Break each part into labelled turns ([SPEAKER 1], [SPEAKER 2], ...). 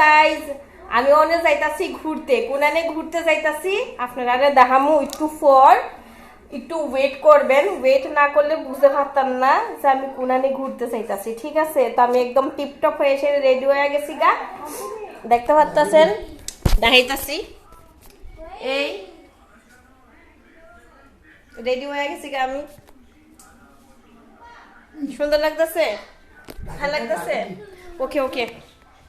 [SPEAKER 1] Guys আমি অনেক যাইতাছি ঘুরতে। কোনানে ঘুরতে যাইতাছি আপনারা দেখামু একটু ফর একটু ওয়েট করবেন। ওয়েট না করলে বুঝতে পারতাম না যে আমি কোনানে ঘুরতে চাইতাছি ঠিক আছে? তো আমি একদম টিপটপ হয়ে এসে রেডি হয়ে গেছি গা। দেখতে পারতাছেন? দেখাইতাছি। এই। রেডি হয়ে গেছি গা আমি। সুন্দর লাগতেছে? ভালো লাগতেছে? ওকে ওকে।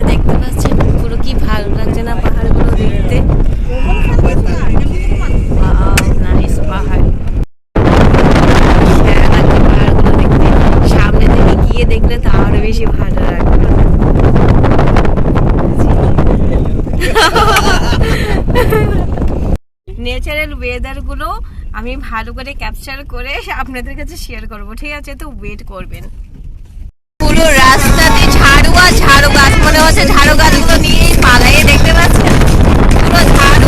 [SPEAKER 1] দেখতে পুরো কি ভালো না পাহাড়গুলো দেখতে? সামনে থেকে গিয়ে দেখলে তো আরও বেশি ভালো নেচারাল ওয়েদারগুলো আমি ভালো করে ক্যাপচার করে আপনাদের কাছে শেয়ার করব, ঠিক আছে? তো ওয়েট করবেন। পুরো রাস্তাতে ঝাড়ু আর ঝাড়ু গাছ মনে হচ্ছে ঝাড়ু গাছগুলো নিয়েই পালাইয়ে দেখতে পাচ্ছেন? পুরো ঝাড়ু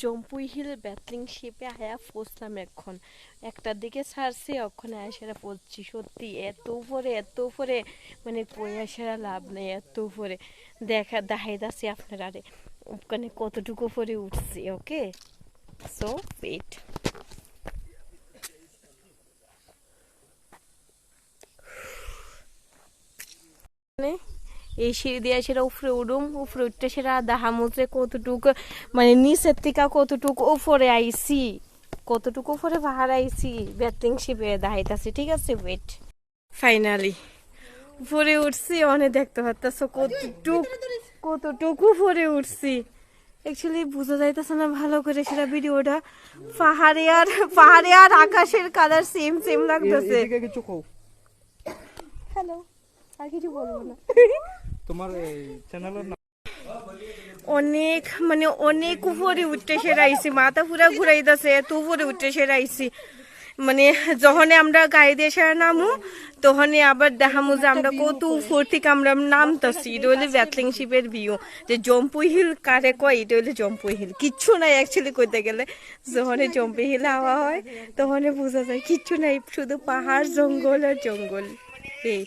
[SPEAKER 1] জম্পুই হিল ব্যাটলিং শিপে আয়া পৌঁছলাম এখন। একটার দিকে ছাড়ছে ওখানে আসারা পড়ছি। সত্যি, এত উপরে এত উপরে মানে পয়াসারা লাভ নেই, এত উপরে। দেখা, দেখাই যাচ্ছে আপনার আরে ওখানে কতটুকু উপরে উঠছি, ওকে? সো ওয়েট মানে এই সিঁড়ি দিয়ে সেটা উফরে উঠুম উপরে উঠতে সেটা দাহামুচে কতটুকু মানে নিচের থেকে কতটুকু উপরে আইছি কতটুকু উপরে পাহাড় আইছি ব্যাটিং শিপে দেখাইতাছি ঠিক আছে ওয়েট ফাইনালি উপরে উঠছি অনেক দেখতে পারতাছ কতটুক কতটুকু উপরে উঠছি। অ্যাকচুয়ালি বোঝা যাইতেছে না ভালো করে সেটা ভিডিওটা। পাহাড়ে আর পাহাড়ে আর আকাশের কালার সেম সেম লাগতেছে।
[SPEAKER 2] কিছু
[SPEAKER 1] হ্যালো আর কিছু বলব না।
[SPEAKER 2] তোমার চ্যানেলের
[SPEAKER 1] অনেক মানে অনেক উপরে উঠতে সের আইসি মাথা পুরা ঘুরাইতেছে এত উপরে উঠতে সেরাইছি মানে যখন আমরা গাড়ি দিয়ে সেরা নামু তখন আবার দেখামু যে আমরা কত উপর থেকে আমরা নামতেছি। এটা হলে ব্যাটলিং শিপের ভিউ যে জম্পুই হিল কারে কয়, এটা হলে জম্পুই হিল কিচ্ছু নাই অ্যাকচুয়ালি কইতে গেলে। যখন জম্পুই হিল হাওয়া হয় তখন বোঝা যায়, কিচ্ছু নাই, শুধু পাহাড় জঙ্গল আর জঙ্গল। এই।